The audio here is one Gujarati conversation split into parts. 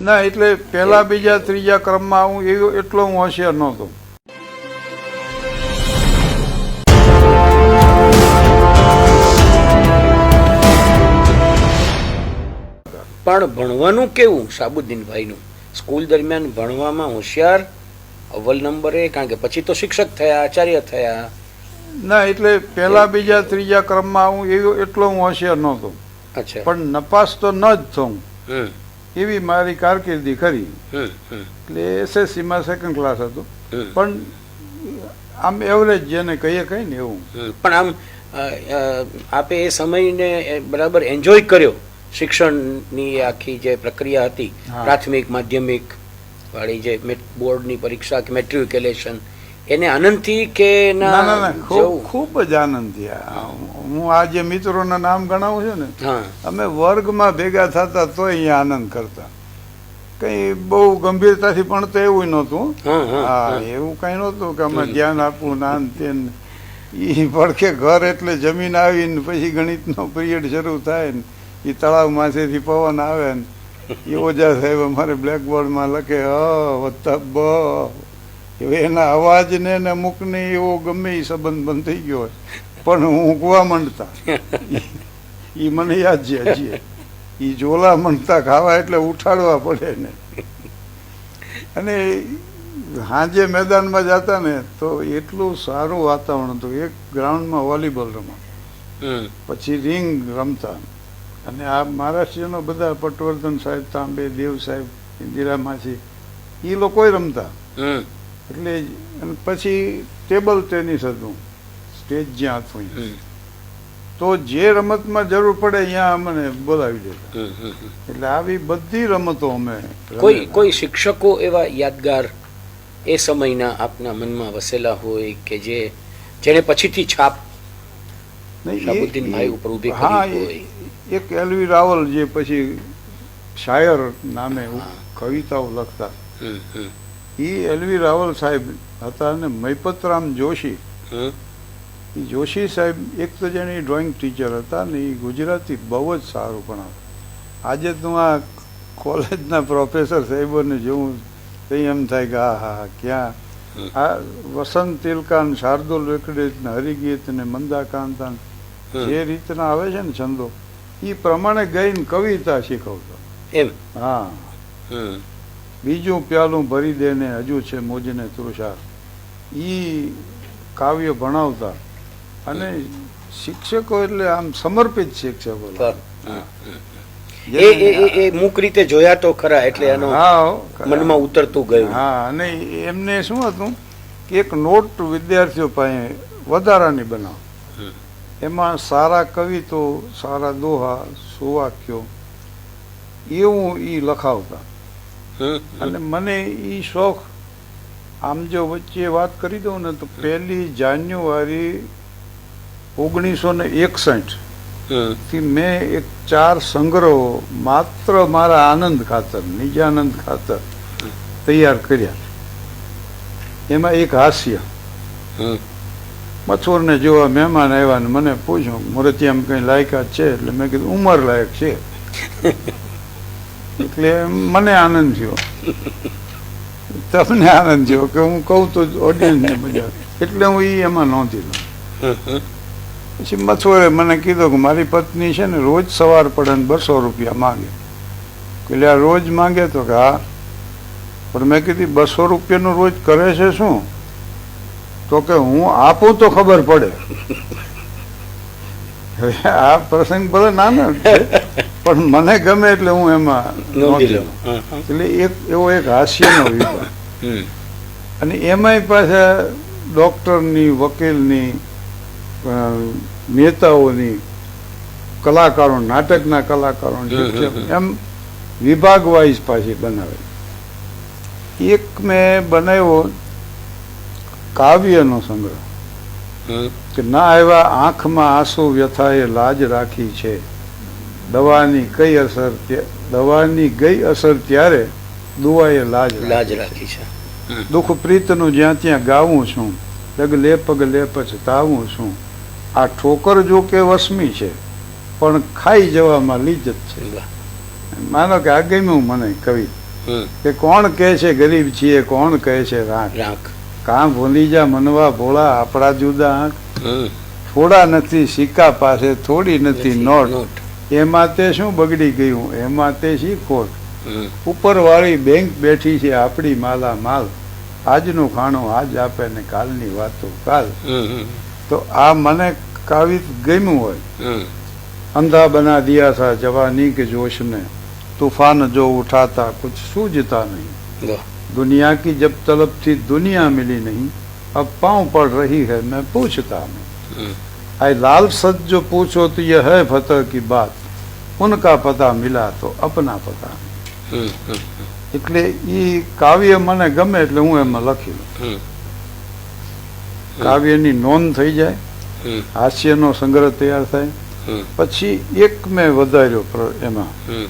ના એટલે પહેલા બીજા ત્રીજા ક્રમમાં હું એવો એટલો હું હોશિયાર નહોતો. પણ ભણવાનું કેવું સાબુદ્દીનભાઈનું? સ્કૂલ દરમિયાન ભણવામાં હોશિયાર અવ્વલ નંબરે કારણ કે પછી તો શિક્ષક થયા આચાર્ય થયા. ના એટલે પહેલા બીજા ત્રીજા ક્રમમાં હું એવો એટલો હું હોશિયાર નહોતો. અચ્છા. પણ નપાસ તો ન જ થઉં. એવી મારી કારકિર્દી ખરી. એટલે એસએસસીમાં સેકન્ડ ક્લાસ હતો. પણ આમ એવરેજ જેને કહીએ કઈ ને એવું. પણ આમ આપે એ સમયને બરાબર એન્જોય કર્યો શિક્ષણની આખી જે પ્રક્રિયા હતી. પ્રાથમિક માધ્યમિક વાળી જે બોર્ડની પરીક્ષા કે મેટ્રિક્યુલેશન એને આનંદથી કે ના ના ના ખૂબ ખૂબ જ આનંદ થયા હું આ જે મિત્રોના નામ ગણાવું છું ને અમે વર્ગમાં ભેગા થતા તો અહીંયા આનંદ કરતા. કઈ બહુ ગંભીરતાથી પણ તો એવું નહોતું. હા. એવું કઈ નહોતું કે અમે ધ્યાન આપવું નાન તેન એ પડખે ઘર એટલે જમીન આવીને પછી ગણિતનો પિરિયડ શરૂ થાય ને એ તળાવ માંસેથી પવન આવે ને એ ઓજા સાહેબ અમારે બ્લેકબોર્ડમાં લખે હ વત્તા બ. હવે એના અવાજને ને અમુકને એવો ગમે એ સંબંધ બંધ થઈ ગયો હોય. પણ હું કુવા મંડતા. એ મને યાદ છે હજી. એ જોલા મંડતા ખાવા એટલે ઉઠાડવા પડે ને. અને સાંજે મેદાનમાં જતા ને તો એટલું સારું વાતાવરણ હતું. એક ગ્રાઉન્ડમાં વોલીબોલ રમા પછી રિંગ રમતા. અને આ મહારાષ્ટ્રીયનો બધા પટવર્ધન સાહેબ તાંબે દેવ સાહેબ ઇન્દિરા માસી એ લોકોય રમતા. એટલે અને પછી ટેબલ ટેનિસ હતું. સ્ટેજ જ્યાં હતું તો જે રમતમાં જરૂર પડે ત્યાં અમને બોલાવી દેતા. એટલે આવી બધી રમતો અમે કોઈ કોઈ શિક્ષકો એવા યાદગાર એ સમયના આપના મનમાં વસેલા હોય કે જે જેને પછીથી છાપ નહીં, શાહબુદ્દીનભાઈ ઉપર ઊભી કરી હોય. એક એલવી રાવલ જે પછી શાયર નામે કવિતાઓ લખતા. એ એલવી રાવલ સાહેબ હતા અને મૈપતરામ જોશી. એ જોશી સાહેબ એક તો જેને ડ્રોઈંગ ટીચર હતા ને એ ગુજરાતી બહુ જ સારું ભણાવતા આજે તો આ કોલેજના પ્રોફેસર સાહેબોને જોઉં તો એમ થાય કે આ હા ક્યાં? આ વસંત તિલકાન શાર્દુલ વેકડેત ને હરિગીત ને મંદાકાંતા જે રીતના આવે છે ને છંદો એ પ્રમાણે ગઈને કવિતા શીખવતો. એમ? હા. બીજું પ્યાલું ભરી દે ને હજુ છે મોજને તૃષાર. ઈ કાવ્ય ભણાવતા. અને શિક્ષકો એટલે આમ સમર્પિત શિક્ષકો. એ એ એ- એ રીતે જોયા તો ખરા એટલે એનો. મનમાં ઉતરતું ગયું. હા અને એમને શું હતું કે એક નોટ વિદ્યાર્થીઓ પાસે વધારાની બનાવ. એમાં સારા કવિતો સારા દોહા સુવાક્યો એવું એ લખાવતા. અને મને એ શોખ આમ જો વચ્ચે વાત કરી દઉં ને તો પહેલી જાન્યુઆરી ઓગણીસો ને એકસઠથી મેં એક ચાર સંગ્રહો માત્ર મારા આનંદ ખાતર નિજાનંદ ખાતર તૈયાર કર્યા. એમાં એક હાસ્ય. મથુરને જોવા મહેમાન આવ્યા ને મને પૂછ્યું મુરતિયામ કઈ લાયકાત છે? એટલે મેં કીધું ઉંમર લાયક છે. એટલે મને આનંદ થયો. તમને આનંદ થયો કે હું કહું તો ઓડિયન્સને મજા એટલે હું એ એમાં નહોતી લઉં. પછી મથુરે મને કીધું કે મારી પત્ની છે ને રોજ સવાર પડે ને બસો રૂપિયા માંગે. એટલે આ રોજ માગે તો કે હા. પણ મેં કીધી, બસો રૂપિયાનું રોજ કરે છે શું? તો કે હું આપું તો ખબર પડે. આ પ્રસંગ ભલે ના છે. પણ મને ગમે એટલે હું એમાં નોંધી લઉં. એટલે એક એવો એક હાસ્યનો વિભાગ. અને એમાંય પાછા ડૉક્ટરની વકીલની નેતાઓની કલાકારો નાટકના કલાકારો. એમ વિભાગ વાઇઝ પાછી બનાવે. એક મેં બનાવ્યો કાવ્યનો સંગ્રહ કે ના આવ્યા આંખમાં આંસુ વ્યથાએ લાજ રાખી છે. દવાની કઈ અસર દવાની ગઈ અસર ત્યારે દુઆએ લાજ લાજ રાખી છે. દુઃખ પ્રીતનું જ્યાં ત્યાં ગાવું છું ડગલે પગલે પછતાવું છું. આ ઠોકર જો કે વસમી છે પણ ખાઈ જવામાં લીજ છે. માનો કે આ ગમ્યું મને કવિ. કે કોણ કહે છે ગરીબ છીએ કોણ કહે છે રાખ. રાખ. કાં ભૂલી જા મનવા ભોળા આપણા જુદા. આંખ થોડા નથી સિક્કા પાસે થોડી નથી નોટ. એમાં તે શું બગડી ગયું એમાં તે શી ખોટ હમ ઉપરવાળી બેંક બેઠી છે આપણી માલા માલ આજનું ખાણું આજ આપે ને કાલની વાતો કાલ હમ હમ તો આ મને કાવ્ય ગમ્યું હોય હમ અંધા બના દિયા થા જવાની કે જોશ ને तूफान जो उठाता कुछ सूझता नहीं વાહ दुनिया की जब तलब थी दुनिया मिली नहीं अब पांव पड़ रही है मैं पूछता नहीं હમ आए लाल सच जो पूछो तो यह है फतह की बात उनका पता मिला तो अपना पता नहीं હમ હમ એટલે એ કાવ્ય મને ગમે એટલે હું એમાં લખી લઉં હમ કાવ્યની નોંધ થઈ જાય હમ હાસ્યનો સંગ્રહ તૈયાર થાય હમ પછી એક મેં વધાર્યો પ્ર- એમાં હમ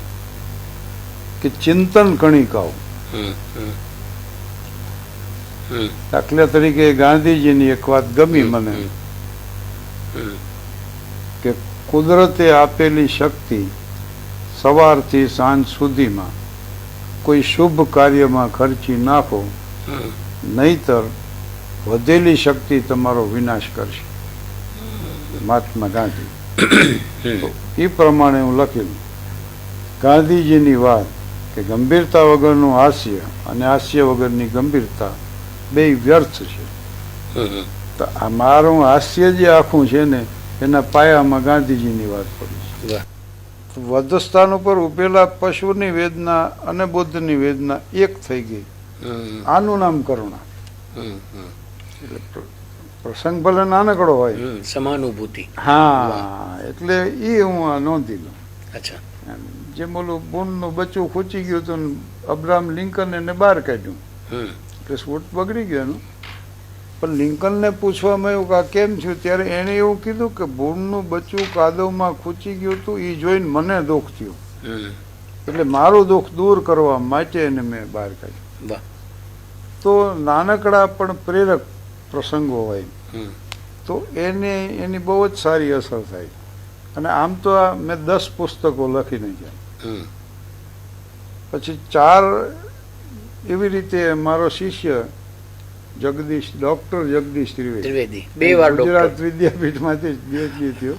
કે ચિંતન કણિકાઓ હમ હમ હમ દાખલા તરીકે ગાંધીજીની એક વાત ગમી મને હમ કે કુદરતે આપેલી શક્તિ સવારથી સાંજ સુધીમાં કોઈ શુભ કાર્યમાં ખર્ચી નાખો નહીતર વધેલી શક્તિ તમારો વિનાશ કરશે. મહાત્મા ગાંધી. એ પ્રમાણે હું લખેલું ગાંધીજીની વાત કે ગંભીરતા વગરનું હાસ્ય અને હાસ્ય વગરની ગંભીરતા બે વ્યર્થ છે. તો આ મારું હાસ્ય જે આખું છે ને એના પાયામાં ગાંધીજીની વાત પડી છે. વધસ્થાન ઉપર ઉભેલા પશુની વેદના અને બુદ્ધની વેદના એક થઈ ગઈ. આનું નામ કરુણા. પ્રસંગ ભલે નાનકડો હોય. સમાનુભૂતિ. હા એટલે એ હું આ નોંધી લઉં. અચ્છા. જેમ ઓલું બોનનું બચ્ચું ખૂચી ગયું હતું અબ્રાહમ લિંકન એને બહાર કાઢ્યું. એટલે સ્વોટ બગડી ગયો એનું. પણ લિંકનને પૂછવામાં આવ્યું કે કેમ થયું? ત્યારે એણે એવું કીધું કે ભૂણનું બચ્ચું કાદવમાં ખૂચી ગયું હતું એ જોઈને મને દુઃખ થયું. એટલે મારું દુઃખ દૂર કરવા માટે એને મેં બહાર કાઢ્યું. તો નાનકડા પણ પ્રેરક પ્રસંગો હોય. તો એને એની બહુ જ સારી અસર થાય. અને આમ તો આ મેં દસ પુસ્તકો લખી નાખ્યા. હમ. પછી ચાર એવી રીતે મારો શિષ્ય જગદીશ ડોક્ટર જગદીશ ત્રિવેદી. બે વાર ગુજરાત વિદ્યાપીઠમાંથી પીએચડી થયો.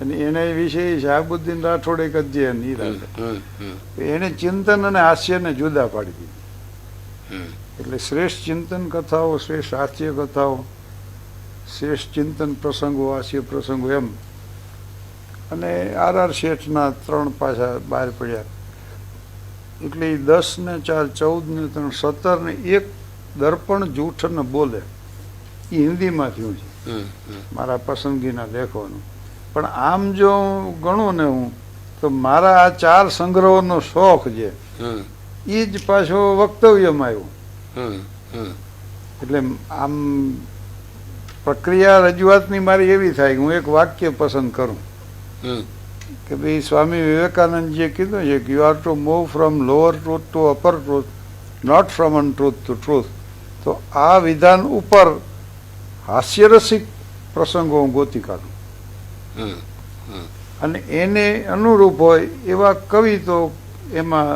અને એના વિશે શાહબુદ્દીન રાઠોડ એક અધ્યયન એને ચિંતન અને હાસ્યને જુદા પાડી દીધું. એટલે શ્રેષ્ઠ ચિંતન કથાઓ શ્રેષ્ઠ હાસ્ય કથાઓ શ્રેષ્ઠ ચિંતન પ્રસંગો હાસ્ય પ્રસંગો એમ. અને આર આર શેઠના ત્રણ પાછા બહાર પડ્યા. એટલે એ દસ ને ચાર ચૌદ ને ત્રણ સત્તર ને એક દર્પણ જૂઠ ને બોલે એ હિન્દીમાં થયું છે. મારા પસંદગીના લેખોનું. પણ આમ જો ગણું ને હું તો મારા આ ચાર સંગ્રહોનો શોખ છે એ જ પાછો વક્તવ્યમાં આવ્યો. એટલે આમ પ્રક્રિયા રજૂઆતની મારી એવી થાય કે હું એક વાક્ય પસંદ કરું. કે ભાઈ સ્વામી વિવેકાનંદજીએ કીધું છે કે you are to move from lower truth to upper truth not from untruth to truth તો આ વિધાન ઉપર હાસ્યરસિક પ્રસંગો હું ગોતી કાઢું. હમ અને એને અનુરૂપ હોય એવા કવિ તો એમાં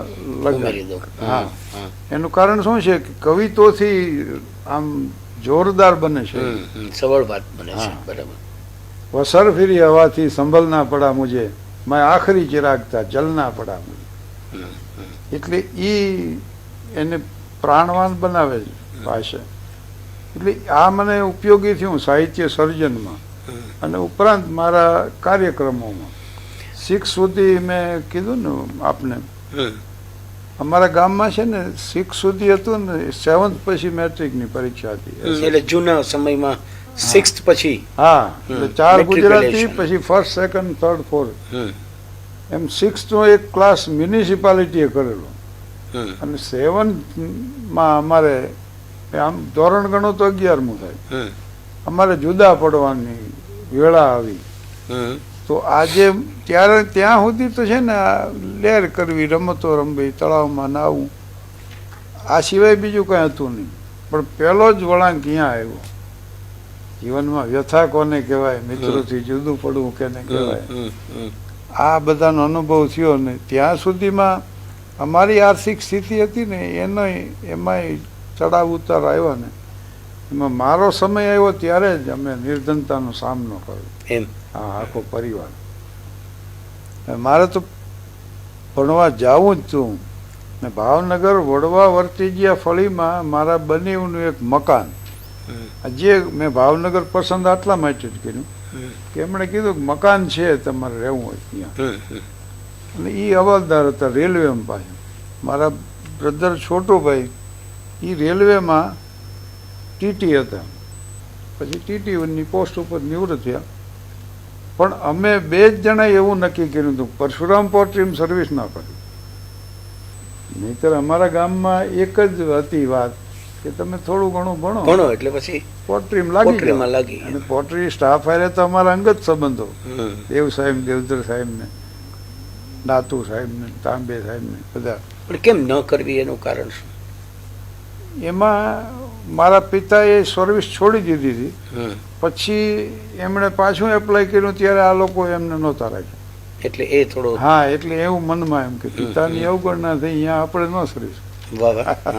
લગાવી લગાડી દો હા. એનું કારણ શું છે કે કવિતોથી આમ જોરદાર બને છે. સવળ વાત બને છે. બરાબર. વસર ફિરી હવાથી સંભલના પડા મુજે મેં આખરી ચિરાગતા જલના પડા મુજે. એટલે ઈ એને પ્રાણવાન બનાવે છે ભાષા એટલે આ મને ઉપયોગી થયું સાહિત્ય સર્જનમાં. અને ઉપરાંત મારા કાર્યક્રમોમાં. સિક્સ સુધી મેં કીધું ને આપને. અમારા ગામમાં છે ને સિક્સ સુધી હતું ને સેવન્થ પછી મેટ્રિકની પરીક્ષા હતી. એટલે જૂના સમયમાં સિક્સ્થ પછી. હા એટલે ચાર ગુજરાતી પછી ફર્સ્ટ સેકન્ડ થર્ડ ફોર્થ. એમ એમ સિક્સનો એક ક્લાસ મ્યુનિસિપાલિટીએ કરેલો. અને સેવન્થમાં અમારે આમ ધોરણ ગણો તો અગિયારમું થાય. અમારે જુદા પડવાની વેળા આવી. તો આજે ત્યારે ત્યાં સુધી તો છે ને લેર કરવી રમતો રમવી તળાવમાં નાવું આ સિવાય બીજું કંઈ હતું નહીં. પણ પહેલો જ વળાંક ક્યાં આવ્યો? જીવનમાં વ્યથા કોને કહેવાય? મિત્રોથી જુદું પડવું કેને કહેવાય? આ બધાનો અનુભવ થયો ને ત્યાં સુધીમાં અમારી આર્થિક સ્થિતિ હતી ને એનો એમાંય ચડાવ ઉતાર આવ્યો ને. એમાં મારો સમય આવ્યો ત્યારે જ અમે નિર્ધનતાનો સામનો કર્યો. એમ? હા આખો પરિવાર. મારે તો ભણવા જાવું જ તું. ને ભાવનગર વડવા વર્તી ગયા ફળીમાં મારા બનેવનું એક મકાન. જે મેં ભાવનગર પસંદ આટલા માટે જ કર્યું. કે એમણે કીધું કે મકાન છે તમારે રહેવું હોય ત્યાં. અને એ હવાલદાર હતા રેલવેમાં પાછા. મારા બ્રધર છોટુભાઈ એ રેલવેમાં ટીટી હતા. પછી ટીટીની પોસ્ટ ઉપર નિવૃત્ત થયા પણ અમે બે જ જણા એવું નક્કી કર્યું હતું પરશુરામ પોટ્રીમ સર્વિસ ના કરી નહીતર અમારા ગામમાં એક જ હતી વાત કે તમે થોડું ઘણું ભણો. ભણો એટલે પછી પોટ્રીમ લાગી લાગી અને પોટ્રી સ્ટાફ હારે તો અમારા અંગત સંબંધો. દેવ સાહેબ દેવધર સાહેબને. નાતુ સાહેબને તાંબે સાહેબને બધા. પણ કેમ ન કરવી એનું કારણ શું? એમાં મારા પિતાએ સર્વિસ છોડી દીધી હતી. પછી એમણે પાછું એપ્લાય કર્યું ત્યારે આ લોકો એમને નહોતા રાખ્યા. એટલે એ થોડો હા એટલે એવું મનમાં એમ કે પિતાની અવગણના થઈ અહીંયા આપણે ન વાહ.